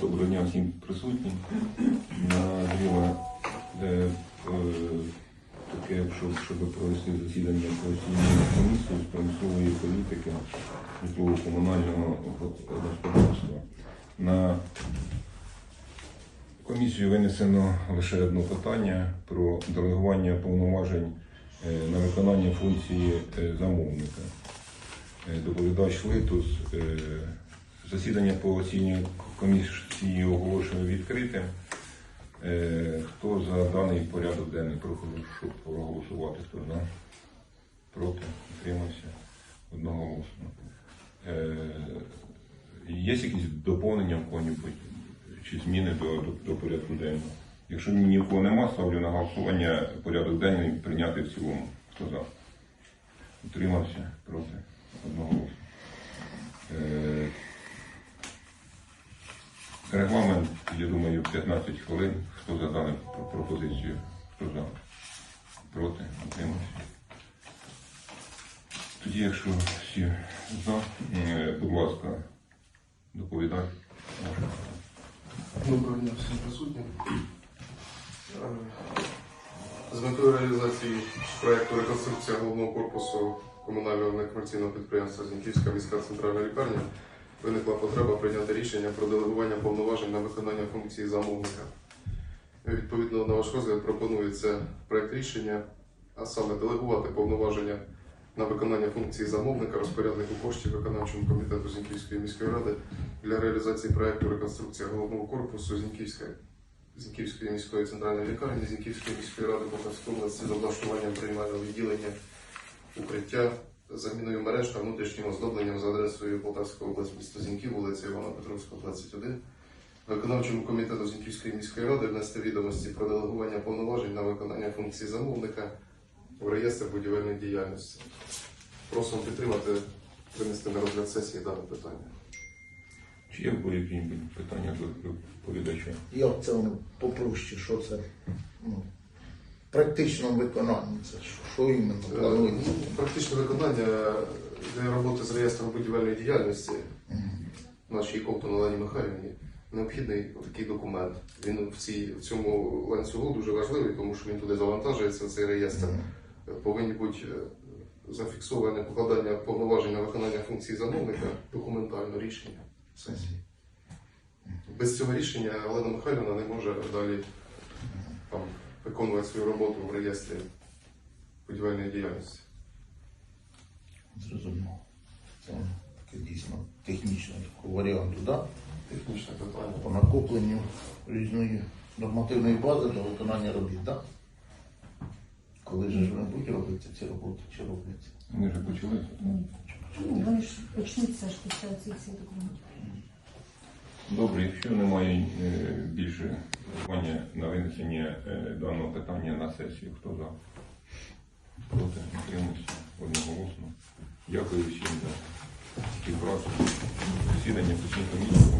Доброго дня всім присутнім. Назріла е, таке, щоб провести засідання постійної комісії з промислової політики житлово-комунального господарства. На комісію винесено лише одне питання про делегування повноважень е, на виконання функції е, замовника. Е, Доповідач Литус. Засідання по оцінюванню комісії оголошено відкритим. Е, Хто за даний порядок денний прошу проголосувати? Хто за? Проти? Утримався? Одноголосно. Е, Є якісь доповнення в кого-небудь чи зміни до, до, до порядку денного? Якщо ні в нема, ставлю на голосування порядок денний прийняти в цілому. Хто за? Утримався? Проти? Одноголосно. Регламент, я думаю, 15 хвилин. Хто за дану пропозицію? Хто за? Проти? Утримався? Тоді, якщо всі за, будь ласка, доповідай. Доброго дня всім присутнім. Е, З метою реалізації проєкту реконструкція головного корпусу комунального некомерційного підприємства Зінківська міська центральна лікарня виникла потреба прийняти рішення про делегування повноважень на виконання функції замовника. Відповідно на ваш розгляд пропонується проєкт рішення, а саме делегувати повноваження на виконання функції замовника розпоряднику коштів виконавчому комітету Зінківської міської ради для реалізації проекту реконструкція головного корпусу Зіньківської, Зіньківської міської центральної лікарні, Зіньківської міської ради Полтавської області з облаштуванням приймального відділення, укриття, заміною мереж та внутрішнім оздобленням за адресою Полтавська область, місто Зіньків, вулиця Івана Петровського, 21. Виконавчому комітету Зіньківської міської ради внести відомості про делегування повноважень на виконання функцій замовника в реєстр будівельної діяльності. Просимо підтримати, винести на розгляд сесії дане питання. Чи є будь-які питання до доповідача? Як це воно попроще, що це ну, в практичному виконанні, це що, іменно планується? Практичне виконання для роботи з реєстром будівельної діяльності нашій Ковтун Олені Михайлівні необхідний такий документ. Він в, цій, в цьому ланцюгу дуже важливий, тому що він туди завантажується, цей реєстр. Повинні бути е, зафіксоване покладання повноважень на виконання функцій замовника, документально рішення сесії. Без цього рішення Олена Михайлівна не може далі там, виконувати свою роботу в реєстрі будівельної діяльності. Зрозуміло. Це таке дійсно технічне такого варіанту, да? Технічне питання. по накопленню різної нормативної бази для виконання робіт, да? Коли ж вони будуть робити ці роботи, чи робляться? Вони вже почали? Ну, Вони ж почнуться ж після цих всіх документів. Добре, якщо немає е, більше питання на винесення е, даного питання на сесію, хто за? Проти? Утримався? Одноголосно. Дякую всім за співпрацю. Засідання постійної комісії.